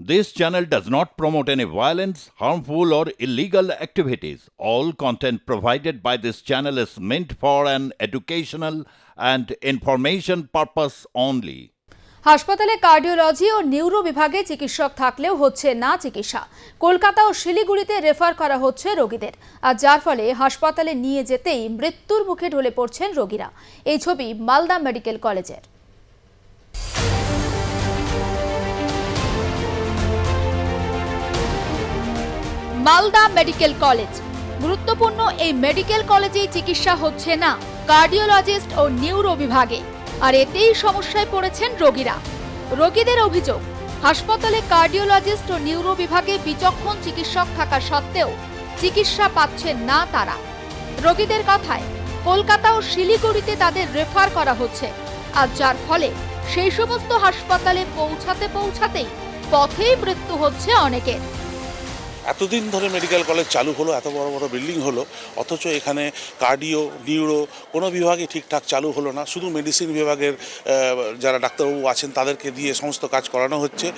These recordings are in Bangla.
This channel does not promote any violence, harmful, or illegal activities. All content provided by this channel is meant for an educational and information purpose only. হাসপাতালে কার্ডিওলজি ও নিউরো বিভাগে চিকিৎসক থাকলেও হচ্ছে না চিকিৎসা কলকাতা ও শিলিগুড়িতে রেফার করা হচ্ছে রোগীদের আর যার ফলে হাসপাতালে নিয়ে যেতেই মৃত্যুর মুখে ঢলে পড়ছেন রোগীরা এই ছবি মালদা মেডিকেল কলেজের মালদা মেডিকেল কলেজ। গুরুত্বপূর্ণ এই মেডিকেল কলেজেই চিকিৎসা হচ্ছে না, কার্ডিওলজিস্ট ও নিউরো বিভাগে। আর এতেই সমস্যায় পড়েছেন রোগীরা। রোগীদের অভিযোগ, হাসপাতালে কার্ডিওলজিস্ট ও নিউরো বিভাগে বিচক্ষণ চিকিৎসক থাকা সত্ত্বেও চিকিৎসা পাচ্ছেন না তারা। রোগীদের কথায়, কলকাতা ও শিলিগুড়িতে তাদের রেফার করা হচ্ছে। আর যার ফলে সেই সমস্ত হাসপাতালে পৌঁছাতে পৌঁছাতেই পথেই মৃত্যু হচ্ছে অনেকের। এতদিন ধরে মেডিকেল কলেজ চালু হলো, এত বড় বড় বিল্ডিং হলো, অথচ এখানে কার্ডিও, নিউরো কোনো বিভাগে ঠিকঠাক চালু হলো না। শুধু মেডিসিন বিভাগের যারা ডাক্তারবাবু আছেন তাদেরকে দিয়ে সমস্ত কাজ করানো হচ্ছে।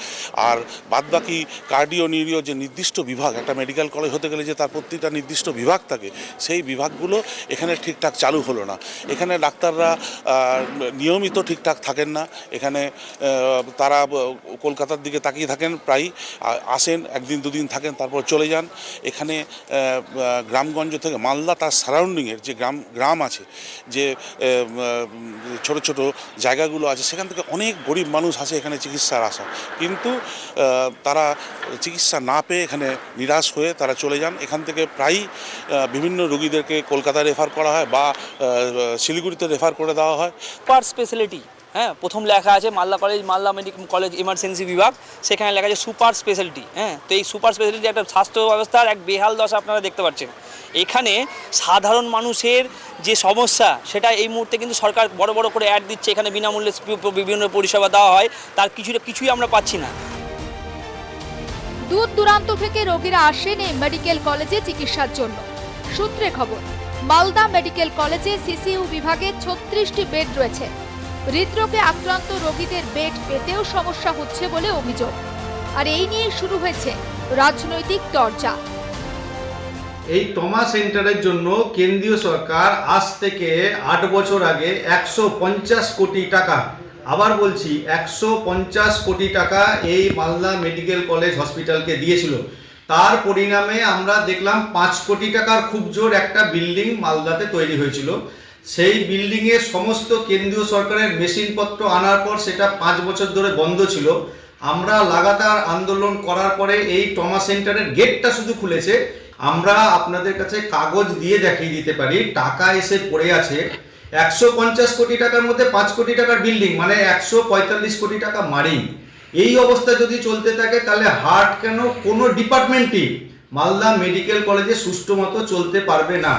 আর বাদবাকি কার্ডিও, নিউরো যে নির্দিষ্ট বিভাগ, একটা মেডিকেল কলেজ হতে গেলে যে তার প্রত্যেকটা নির্দিষ্ট বিভাগ থাকে, সেই বিভাগগুলো এখানে ঠিকঠাক চালু হলো না। এখানে ডাক্তাররা নিয়মিত ঠিকঠাক থাকেন না। এখানে তারা কলকাতার দিকে তাকিয়ে থাকেন প্রায় আসেন, একদিন দুদিন থাকেন, তারপর চলে যান। এখানে গ্রামগঞ্জ থেকে মালদা তার সারাউন্ডিংয়ের যে গ্রাম গ্রাম আছে, যে ছোট ছোট জায়গাগুলো আছে, সেখান থেকে অনেক গরিব মানুষ আসে এখানে চিকিৎসার আসা কিন্তু তারা চিকিৎসা না পেয়ে এখানে নিরাশ হয়ে তারা চলে যান। এখান থেকে প্রায়ই বিভিন্ন রোগীদেরকে কলকাতায় রেফার করা হয় বা শিলিগুড়িতে রেফার করে দেওয়া হয়। সুপার স্পেশালিটি হ্যাঁ প্রথম লেখা আছে Malda college Malda medical college emergency বিভাগ। সেখানে লেখা আছে সুপার স্পেশালিটি হ্যাঁ। তো এই সুপার স্পেশালিটি একটা স্বাস্থ্য ব্যবস্থার এক বেহাল দশা আপনারা দেখতে পাচ্ছেন। এখানে সাধারণ মানুষের যে সমস্যা, সেটা এই মুহূর্তে কিন্তু সরকার বড় বড় করে অ্যাড দিচ্ছে। এখানে বিনামূল্যে বিভিন্ন পরিষেবা দেওয়া হয়। তার কিছুটা, কিছুই আমরা পাচ্ছি না। দূর দূরান্ত থেকে রোগীরা আসেন এই মেডিকেল কলেজে চিকিৎসার জন্য। সূত্রে খবর, মালদা মেডিকেল কলেজে সিসিইউ বিভাগে ছত্রিশটি বেড রয়েছে। হৃদরোগে আক্রান্ত রোগীদের বেড পেতেও সমস্যা হচ্ছে বলে অভিযোগ। আর এই নিয়ে শুরু হয়েছে রাজনৈতিক চর্চা। এই টমা সেন্টারের জন্য কেন্দ্রীয় সরকার আজ থেকে আট বছর আগে একশো পঞ্চাশ কোটি টাকা, আবার বলছি একশো পঞ্চাশ কোটি টাকা এই মালদা মেডিকেল কলেজ হসপিটালকে দিয়েছিল। তার পরিণামে আমরা দেখলাম পাঁচ কোটি টাকার খুব জোর একটা বিল্ডিং মালদাতে তৈরি হয়েছিল। সেই বিল্ডিংয়ে সমস্ত কেন্দ্রীয় সরকারের মেশিনপত্র আনার পর সেটা পাঁচ বছর ধরে বন্ধ ছিল। আমরা লাগাতার আন্দোলন করার পরে এই টমা সেন্টারের গেটটা শুধু খুলেছে। আমরা আপনাদের কাছে কাগজ দিয়ে দেখিয়ে দিতে পারি। টাকা এসে পড়ে আছে। একশো পঞ্চাশ কোটি টাকার মধ্যে পাঁচ কোটি টাকার বিল্ডিং মানে একশো পঁয়তাল্লিশ কোটি টাকা মারি। এই অবস্থা যদি চলতে থাকে, তাহলে হার্ট কেন কোনো ডিপার্টমেন্টই মালদা মেডিকেল কলেজে সুষ্ঠু মতো চলতে পারবে না।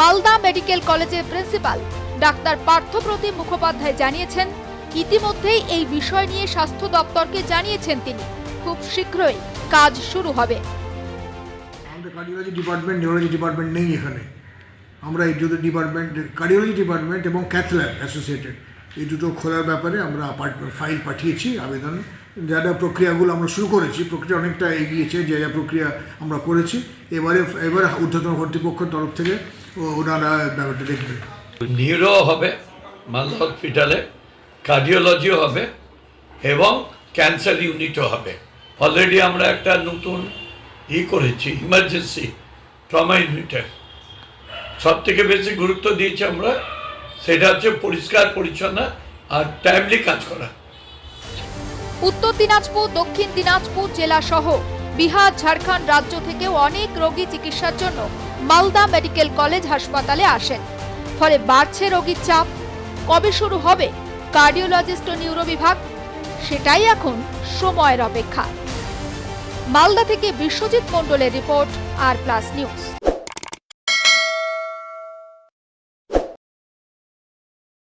মালদা মেডিকেল কলেজের প্রিন্সিপাল ডাক্তার পার্থপ্রতিম মুখোপাধ্যায় জানিয়েছেন, ইতিমধ্যেই এই বিষয় নিয়ে স্বাস্থ্য দপ্তরকে জানিয়েছেন তিনি। খুব শীঘ্রই কাজ শুরু হবে। আমাদের কার্ডিওলজি ডিপার্টমেন্ট নিউরোলজি ডিপার্টমেন্ট নেই এখানে। আমরা এই দুটো ডিপার্টমেন্ট কার্ডিওলজি ডিপার্টমেন্ট এবং ক্যাথল্যাব অ্যাসোসিয়েটেড এই দুটো খোলার ব্যাপারে আমরা ফাইল পাঠিয়েছি, আবেদন। যা যা প্রক্রিয়াগুলো আমরা শুরু করেছি, প্রক্রিয়া অনেকটা এগিয়েছে, যে যা প্রক্রিয়া আমরা করেছি। এবারে, এবার ঊর্ধ্বতন কর্তৃপক্ষের তরফ থেকে ওনারা ব্যাপারটা দেখবেন। নিউরো হবে মালদা হসপিটালে কার্ডিওলজিও হবে এবং ক্যান্সার ইউনিটও হবে। অলরেডি আমরা একটা নতুন ই করেছি ইমার্জেন্সি ট্রমা ইউনিটের সব থেকে বেশি গুরুত্ব দিয়েছি আমরা সেটা হচ্ছে পরিষ্কার পরিচ্ছন্ন আর টাইমলি কাজ করা। উত্তর দিনাজপুর দক্ষিণ দিনাজপুর জেলা সহ বিহার ঝাড়খণ্ড রাজ্য থেকেও অনেক রোগী চিকিৎসার জন্য মালদা মেডিকেল কলেজ হাসপাতালে আসেন। ফলে বাড়ছে রোগীর চাপ। কবে শুরু হবে? কার্ডিওলজিস্ট ও নিউরো বিভাগ? সেটাই এখন সময়ের অপেক্ষা। মালদা থেকে বিশ্বজিৎ মণ্ডলের রিপোর্ট আর প্লাস নিউজ।